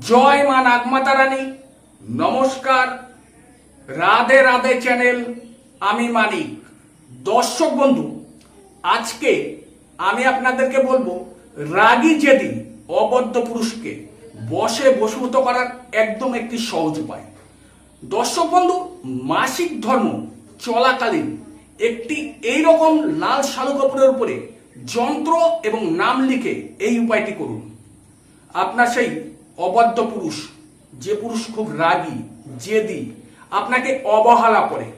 জয় মা নাগমাতা রানী নমস্কার। রাধে রাধে চ্যানেল, আমি মানিক। দর্শক বন্ধু, আজকে আমি আপনাদেরকে বলব, রাগী যেদি অবদ্ধ পুরুষকে বসে বসীভূত করার একদম একটি সহজ উপায়। দর্শক বন্ধু, মাসিক ধর্ম চলাকালীন একটি এই রকম লাল শালু কাপড়ের উপরে যন্ত্র এবং নাম লিখে এই উপায়টি করুন। আপনার সেই অবাধ্য পুরুষ, যে পুরুষ খুব রাগী, জেদি, আপনাকে অবহেলা করে,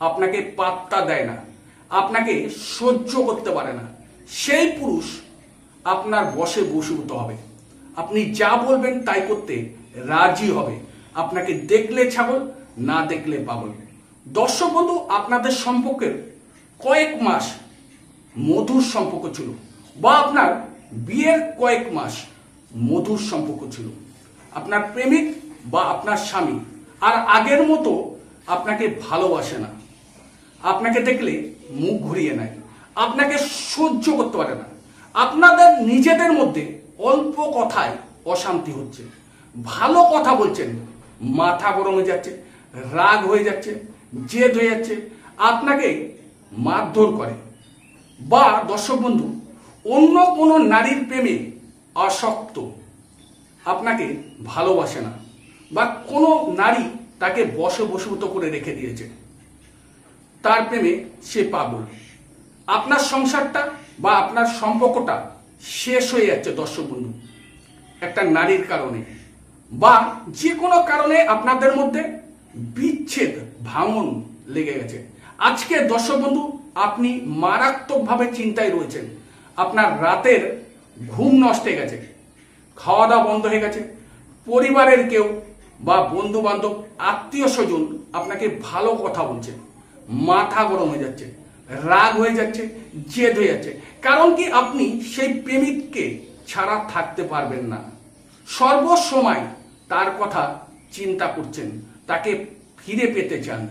আপনাকে পাত্তা দেয় না, আপনাকে সহ্য করতে পারে না, সেই পুরুষ আপনার বসে বসীভূত হবে। আপনি যা বলবেন তাই করতে রাজি হবে। আপনাকে দেখলে ছাগল, না দেখলে পাগল। দর্শক বন্ধু, আপনাদের সম্পর্কের কয়েক মাস মধুর সম্পর্ক ছিল, বা আপনার বিয়ের কয়েক মাস মধুর সম্পর্ক ছিল। আপনার প্রেমিক বা আপনার স্বামী। আর আগের মতো আপনাকে ভালোবাসে না। আপনাকে দেখলে মুখ ঘুরিয়ে নেয়। আপনাকে সহ্য করতে পারে না। আপনাদের নিজেদের মধ্যে অল্প কথায় অশান্তি হচ্ছে। ভালো কথা বলছেন, মাথা গরম হয়ে যাচ্ছে, রাগ হয়ে যাচ্ছে, জেদ হয়ে যাচ্ছে। আপনাকে মারধর করে। বা দর্শক বন্ধু, অন্য কোনো নারীর প্রেমে আসক্ত। আপনাকে ভালোবাসে না, বা কোনো নারী তাকে বসে বসীভূত করে রেখে দিয়েছে। তার প্রেমে সে পাগল। আপনার সংসারটা বা আপনার সম্পর্কটা শেষ হয়ে যাচ্ছে দর্শক বন্ধু, একটা নারীর কারণে, বা যে কোনো কারণে আপনাদের মধ্যে বিচ্ছেদ, ভাঙন লেগে গেছে। আজকে দর্শক বন্ধু, আপনি মারাত্মকভাবে চিন্তায় রয়েছেন। আপনার রাতের ঘুম নষ্ট হয়ে গেছে। খাওয়া দাওয়া বন্ধ হয়ে গেছে। পরিবারের কেউ বা বন্ধু বান্ধব আত্মীয় স্বজন আপনাকে ভালো কথা বলছে। মাথা গরম হয়ে যাচ্ছে, রাগ হয়ে যাচ্ছে, জেদ হয়ে যাচ্ছে। কারণ কি আপনি সেই প্রেমিককে ছাড়া থাকতে পারবেন না। সর্বসময় তার কথা চিন্তা করছেন, তাকে ফিরে পেতে চান।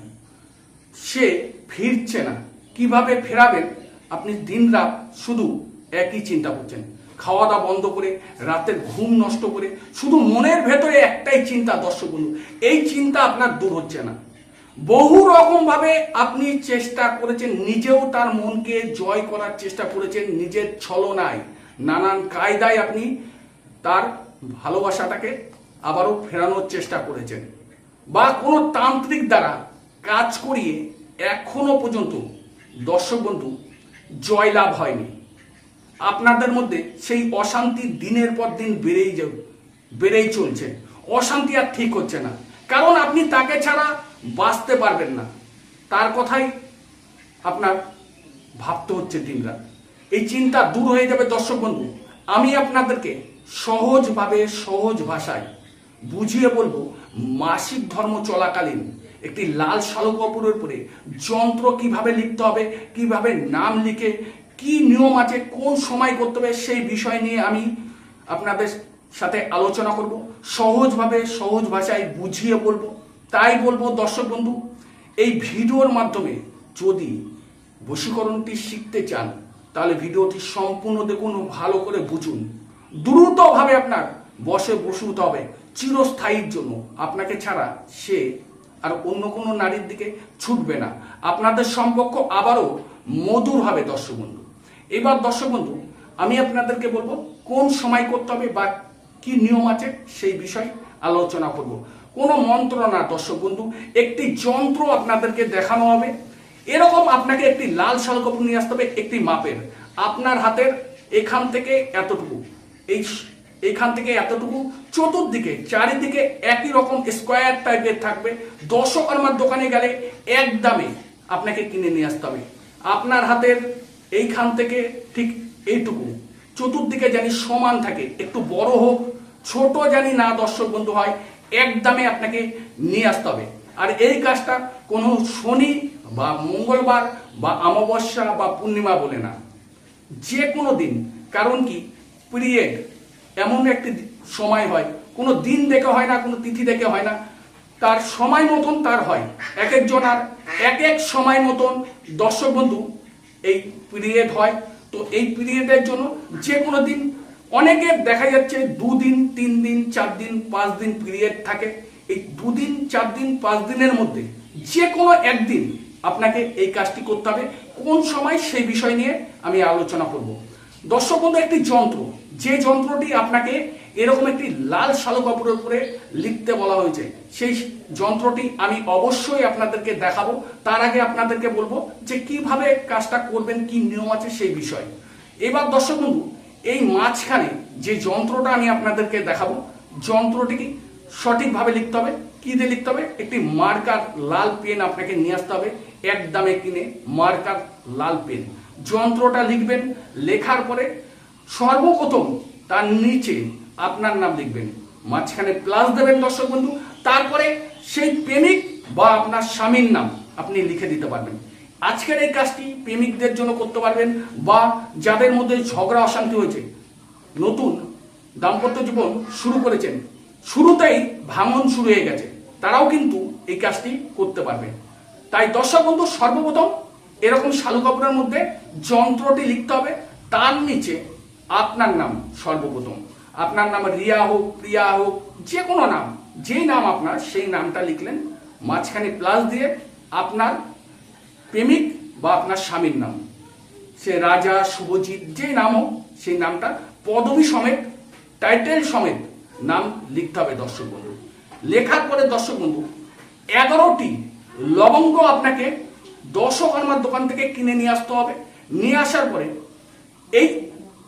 সে ফিরছে না। কীভাবে ফেরাবেন? আপনি দিনরাত শুধু একই চিন্তা করছেন। খাওয়া দাওয়া বন্ধ করে, রাতের ঘুম নষ্ট করে, শুধু মনের ভেতরে একটাই চিন্তা দর্শক বন্ধু, এই চিন্তা আপনার দূর হচ্ছে না। বহু রকম ভাবে আপনি চেষ্টা করেছেন, নিজেও তার মনকে জয় করার চেষ্টা করেছেন, নিজের ছলনায়। নানান কায়দায় আপনি তার ভালোবাসাটাকে আবারও ফেরানোর চেষ্টা করেছেন। বা কোনো তান্ত্রিক দ্বারা কাজ করিয়ে এখনও পর্যন্ত দর্শক বন্ধু, জয়লাভ হয়নি। আপনাদের মধ্যে সেই অশান্তি দিনের পর দিন বেড়েই বেড়েই চলছে। অশান্তি আর ঠিক হচ্ছে না। কারণ আপনি তাকে ছাড়া বাঁচতে পারবেন না। তার কথাই আপনার ভাবতে হচ্ছে দিনরাত এই চিন্তা দূর হয়ে যাবে দর্শক বন্ধু। আমি আপনাদেরকে সহজভাবে সহজ ভাষায় বুঝিয়ে বলব, মাসিক ধর্ম চলাকালীন একটি লাল শালু কাপড়ের উপরে যন্ত্র কীভাবে লিখতে হবে, কীভাবে নাম লিখে কি নিয়ম আছে, কোন সময় করতে হবে সেই বিষয় নিয়ে আমি আপনাদের সাথে আলোচনা করব। সহজভাবে, সহজ ভাষায় বুঝিয়ে বলব। তাই বলব, দর্শক বন্ধু, এই ভিডিওর মাধ্যমে যদি বশীকরণটি শিখতে চান, তাহলে ভিডিওটি সম্পূর্ণ দেখুন ভালো করে বুঝুন। দ্রুতভাবে আপনার বসে বসুতে হবে, চিরস্থায়ীর জন্য। আপনাকে ছাড়া সে আর অন্য কোনো নারীর দিকে ছুটবে না। আপনাদের সম্পর্ক আবারও মধুর হবে, দর্শক বন্ধু। এবার দর্শক বন্ধু, আমি আপনাদেরকে বলব কোন সময় করতে হবে বা কি নিয়ম আছে সেই বিষয় আলোচনা করব। কোনো মন্ত্র না দর্শক বন্ধু, একটি যন্ত্র আপনাদেরকে দেখানো হবে। এরকম আপনাকে একটি লাল শাল কাপড় নিয়ে আসতে হবে, একটি মাপের। আপনার হাতের এখান থেকে এতটুকু, এই এখান থেকে এতটুকু, চতুর্দিকে, চারিদিকে একই রকম স্কোয়ার টাইপের থাকবে। দর্শক আমার দোকানে গেলে এক দামে আপনাকে কিনে নিয়ে আসতে হবে। আপনার হাতের এইখান থেকে ঠিক এইটুকু। চতুর্দিকে জানি সমান থাকে, একটু বড় হোক, ছোট জানি না দর্শক বন্ধু হয় এক দামে আপনাকে নিয়ে আসতে হবে। আর এই কাজটা কোনো শনি বা মঙ্গলবার বা অমাবস্যা বা পূর্ণিমা বলে না। যে কোনো দিন, কারণ কি পিরিয়ড এমন একটি সময় হয়, কোনো দিন দেখে হয় না, কোনো তিথি দেখে হয় না, তার সময় মতন তার হয়। এক একজন আর এক এক সময় মতন দর্শক বন্ধু এই পিরিয়ড হয়। তো এই পিরিয়ডের জন্য যে কোনো দিন অনেকে দেখা যাচ্ছে দুদিন তিন দিন চার দিন পাঁচ দিন পিরিয়ড থাকে। এই দুদিন চার দিন পাঁচ দিনের মধ্যে যে কোনো একদিন আপনাকে এই কাজটি করতে হবে। কোন সময় সেই বিষয় নিয়ে আমি আলোচনা করব। দর্শক বন্ধু, একটি যন্ত্র যে যন্ত্রটি আপনাকে এরকম একটি লাল শালু কাপড়ের উপরে লিখতে বলা হয়েছে, সেই যন্ত্রটি আমি অবশ্যই আপনাদেরকে দেখাবো। তার আগে আপনাদেরকে বলব যে কীভাবে কাজটা করবেন, কি নিয়ম আছে সেই বিষয়। এবার দর্শক বন্ধু, এই মাঝখানে যে যন্ত্রটা আমি আপনাদেরকে দেখাবো যন্ত্রটি সঠিকভাবে লিখতে হবে। কি দিয়ে লিখতে হবে? একটি মার্কার লাল পেন আপনাকে নিয়ে আসতে হবে, এক দামে কিনে মার্কার লাল পেন। যন্ত্রটা লিখবেন, লেখার পরে সর্বপ্রথম তার নিচে আপনার নাম লিখবেন। মাঝখানে প্লাস দেবেন দর্শক বন্ধু। তারপরে সেই প্রেমিক বা আপনার স্বামীর নাম আপনি লিখে দিতে পারবেন। আজকের এই কাজটি প্রেমিকদের জন্য করতে পারবেন বা যাদের মধ্যে ঝগড়া অশান্তি হয়েছে। নতুন দাম্পত্য জীবন শুরু করেছেন। শুরুতেই ভাঙন শুরু হয়ে গেছে। তারাও কিন্তু এই কাজটি করতে পারবে। তাই দর্শক বন্ধু, সর্বপ্রথম এরকম শালু কাপড়ের মধ্যে যন্ত্রটি লিখতে হবে। তার নিচে আপনার নাম সর্বপ্রথম। আপনার নাম রিয়া হোক, প্রিয়া হোক যে কোনো নাম, যেই নাম আপনার, সেই নামটা লিখলেন, মাঝখানে প্লাস দিয়ে আপনার প্রেমিক বা আপনার স্বামীর নাম। সে রাজা, শুভজিৎ যে নাম হোক, সেই নামটা পদবী সমেত টাইটেল সমেত নাম লিখতে হবে দর্শক বন্ধু। লেখার পরে দর্শক বন্ধু, এগারোটি লবঙ্গ আপনাকে দশকর্মার দোকান থেকে কিনে নিয়ে আসতে হবে। নিয়ে আসার পরে এই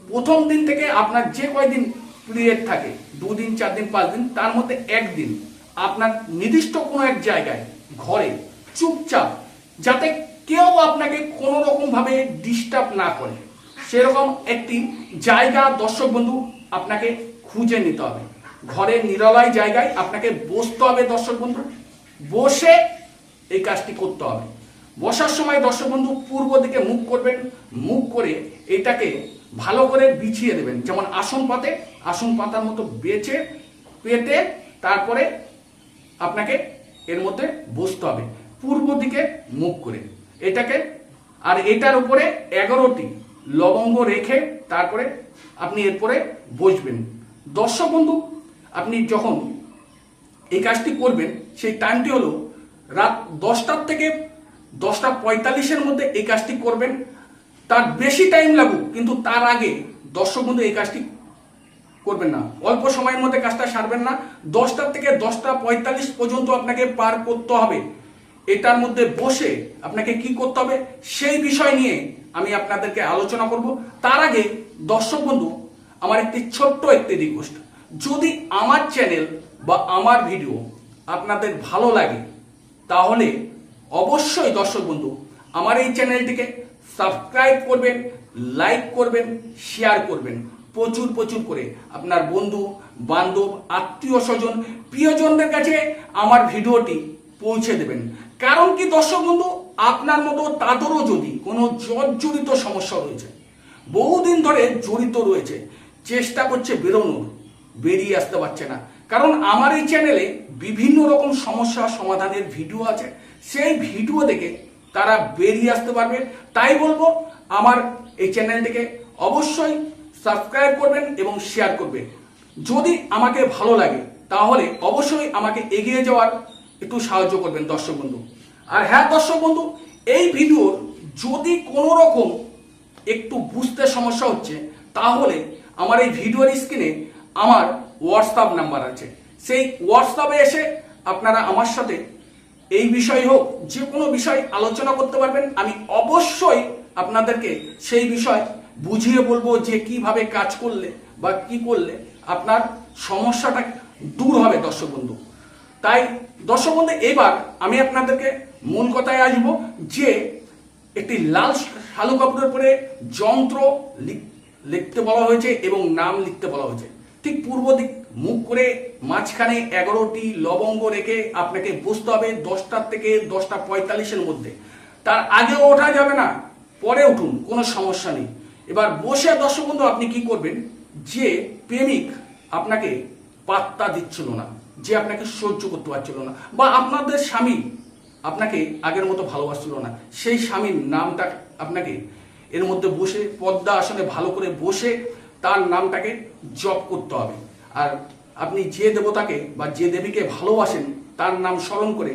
প্রথম দিন থেকে আপনার যে কয়দিন পিরিয়ড থাকে, দুদিন চার দিন পাঁচ দিন তার মধ্যে একদিন আপনার নির্দিষ্ট কোনো এক জায়গায়, ঘরে চুপচাপ যাতে কেউ আপনাকে কোনো রকম ভাবে ডিস্টার্ব না করে। সেরকম একটি জায়গা দর্শক বন্ধু আপনাকে খুঁজে নিতে হবে। ঘরে নিরলয় জায়গায় আপনাকে বসতে হবে দর্শক বন্ধু। বসে এই কাজটি করতে হবে। বসার সময় দর্শক বন্ধু পূর্ব দিকে মুখ করবেন। মুখ করে এটাকে ভালো করে বিছিয়ে দেবেন। যেমন আসন পাতে, আসন পাতার মতো বেচে পেতে তারপরে আপনাকে এর মধ্যে বসতে হবে। পূর্ব দিকে মুখ করে। এটাকে, আর এটার উপরে এগারোটি লবঙ্গ রেখে তারপরে আপনি এরপরে বসবেন। দর্শক বন্ধু, আপনি যখন এই কাজটি করবেন, সেই টাইমটি হলো রাত দশটার থেকে দশটা পঁয়তাল্লিশের মধ্যে এই কাজটি করবেন। তার বেশি টাইম লাগুক, কিন্তু তার আগে দর্শক বন্ধু এই কাজটি করবেন না। অল্প সময়ের মধ্যে কাজটা সারবেন না। দশটার থেকে দশটা পঁয়তাল্লিশ পর্যন্ত আপনাকে পার করতে হবে। এটার মধ্যে বসে আপনাকে কি করতে হবে? সেই বিষয় নিয়ে আমি আপনাদেরকে আলোচনা করব। তার আগে দর্শক বন্ধু, আমার একটি ছোট্ট একটি রিকোয়েস্ট যদি আমার চ্যানেল বা আমার ভিডিও আপনাদের ভালো লাগে, তাহলে অবশ্যই দর্শক বন্ধু, আমার এই চ্যানেলটিকে সাবস্ক্রাইব করবেন, লাইক করবেন, শেয়ার করবেন। প্রচুর প্রচুর করে আপনার বন্ধু, বান্ধব, আত্মীয় স্বজন, প্রিয়জনদের কাছে আমার ভিডিওটি পৌঁছে দেবেন। কারণ কি, দর্শক বন্ধু, আপনার মতো তাদেরও যদি কোনো জর্জরিত সমস্যা রয়েছে, বহুদিন ধরে জড়িত রয়েছে, চেষ্টা করছে বেরোনোর, বেরিয়ে আসতে পারছে না। কারণ আমার এই চ্যানেলে বিভিন্ন রকম সমস্যা সমাধানের ভিডিও আছে। সেই ভিডিও দেখে তারা বেরিয়ে আসতে পারবেন তাই বলব, আমার এই চ্যানেলটিকে অবশ্যই সাবস্ক্রাইব করবেন এবং শেয়ার করবেন। যদি আমাকে ভালো লাগে, তাহলে অবশ্যই আমাকে এগিয়ে যাওয়ার একটু সাহায্য করবেন দর্শক বন্ধু। আর হ্যাঁ দর্শক বন্ধু, এই ভিডিওর যদি কোনো রকম একটু বুঝতে সমস্যা হচ্ছে, তাহলে আমার এই ভিডিওর স্ক্রিনে আমার হোয়াটসঅ্যাপ নাম্বার আছে। সেই হোয়াটসঅ্যাপে এসে আপনারা আমার সাথে এই বিষয় হোক, যে কোনো বিষয় আলোচনা করতে পারবেন। আমি অবশ্যই আপনাদেরকে সেই বিষয় বুঝিয়ে বলব যে কীভাবে কাজ করলে বা কি করলে আপনার সমস্যাটা দূর হবে দর্শক বন্ধু। তাই দর্শক বন্ধু, এবার আমি আপনাদেরকে মূল কথায় আসব যে একটি লাল শালু কাপড়ের উপরে যন্ত্র লিখতে বলা হয়েছে এবং নাম লিখতে বলা হয়েছে। ঠিক পূর্ব দিক মুখ করে মাঝখানে এগারোটি লবঙ্গ রেখে আপনাকে বসতে হবে দশটার থেকে দশটা পঁয়তাল্লিশের মধ্যে। তার আগেও ওঠা যাবে না, পরে উঠুন, কোনো সমস্যা নেই। এবার বসে দর্শক বন্ধু, আপনি কি করবেন? যে প্রেমিক আপনাকে পাত্তা দিচ্ছিল না, যে আপনাকে সহ্য করতে পারছিল না, বা আপনাদের স্বামী আপনাকে আগের মতো ভালোবাসছিল না, সেই স্বামীর নামটা আপনাকে এর মধ্যে বসে, পদ্মা আসনে ভালো করে বসে তার নামটাকে জপ করতে হবে। আর আপনি যে দেবতাকে বা যে দেবীকে ভালোবাসেন, তার নাম স্মরণ করে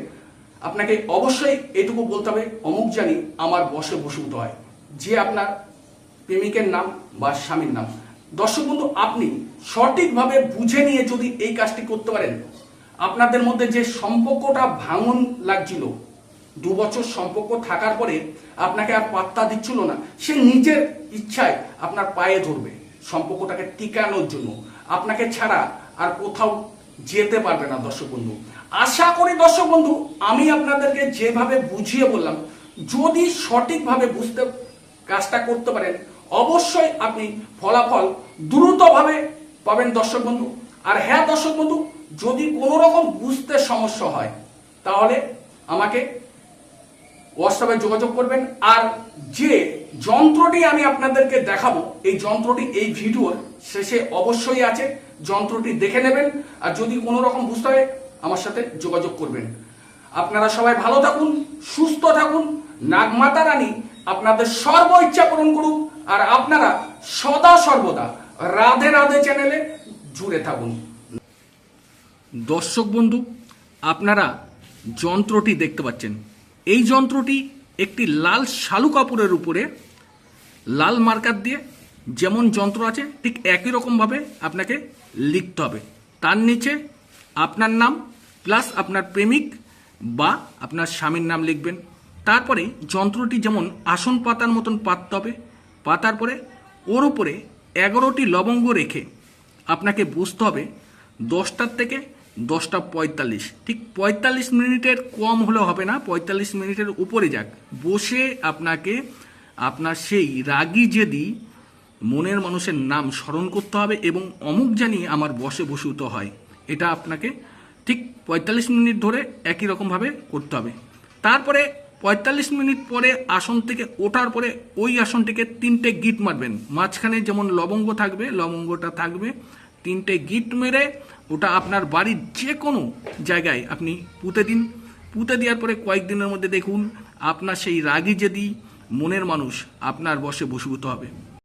আপনাকে অবশ্যই এটুকু বলতে হবে, অমুক জানি আমার বসে বসীভূত হয়। যে আপনার প্রেমিকের নাম বা স্বামীর নাম। দর্শক বন্ধু, আপনি সঠিকভাবে বুঝে নিয়ে যদি এই কাজটি করতে পারেন, আপনাদের মধ্যে যে সম্পর্কটা ভাঙন লাগছিল, দু বছর সম্পর্ক থাকার পরে আপনাকে আর পাত্তা দিচ্ছিল না, সে নিজের ইচ্ছায় আপনার পায়ে ধরবে। সম্পর্কটাকে টিকানোর জন্য আপনাকে ছাড়া আর কোথাও যেতে পারবে না দর্শক বন্ধু আশা করি দর্শক বন্ধু আমি আপনাদেরকে যেভাবে বুঝিয়ে বললাম, যদি সঠিকভাবে বুঝতে কাজটা করতে পারেন, অবশ্যই আপনি ফলাফল দ্রুতভাবে পাবেন দর্শক বন্ধু আর হ্যাঁ দর্শক বন্ধু যদি কোনো রকম বুঝতে সমস্যা হয়, তাহলে আমাকে হোয়াটসঅ্যাপে যোগাযোগ করবেন। আর যে যন্ত্রটি আমি আপনাদেরকে দেখাবো, এই যন্ত্রটি, এই ভিডিওর শেষে অবশ্যই আছে। যন্ত্রটি দেখে নেবেন। আর যদি কোনো রকম বুঝতে হয়, আমার সাথে যোগাযোগ করবেন। আপনারা সবাই ভালো থাকুন, সুস্থ থাকুন। নাগমাতা রানী আপনাদের সর্ব ইচ্ছা পূরণ করুক। আর আপনারা সদা সর্বদা রাধে রাধে চ্যানেলে জুড়ে থাকুন। দর্শক বন্ধু, আপনারা যন্ত্রটি দেখতে পাচ্ছেন। এই যন্ত্রটি একটি লাল শালু কাপড়ের উপরে লাল মার্কার দিয়ে যেমন যন্ত্র আছে, ঠিক একই রকমভাবে আপনাকে লিখতে হবে। তার নিচে আপনার নাম প্লাস আপনার প্রেমিক বা আপনার স্বামীর নাম লিখবেন। তারপরে যন্ত্রটি যেমন আসন পাতার মতন পাততে হবে, পাতার পরে ওর উপরে এগারোটি লবঙ্গ রেখে আপনাকে বুঝতে হবে দশটার থেকে দশটা পঁয়তাল্লিশ। ঠিক পঁয়তাল্লিশ মিনিটের কম হলে হবে না, পঁয়তাল্লিশ মিনিটের উপরে যাক। বসে আপনাকে, আপনার সেই রাগী জেদি মনের মানুষের নাম স্মরণ করতে হবে এবং অমুক জানি আমার বসে বসিত হয়। এটা আপনাকে ঠিক পঁয়তাল্লিশ মিনিট ধরে একই রকমভাবে করতে হবে। তারপরে পঁয়তাল্লিশ মিনিট পরে আসন থেকে ওঠার পরে ওই আসনটিকে তিনটে গিট মারবেন। মাঝখানে যেমন লবঙ্গ থাকবে, লবঙ্গটা থাকবে তিনটে গিট মেরে ওটা আপনার বাড়ির যে কোনো জায়গায় আপনি পুঁতে দিন। পুঁতে দেওয়ার পরে কয়েকদিনের মধ্যে দেখুন, আপনার সেই রাগি যদি মনের মানুষ আপনার বসে বসীভূত হবে।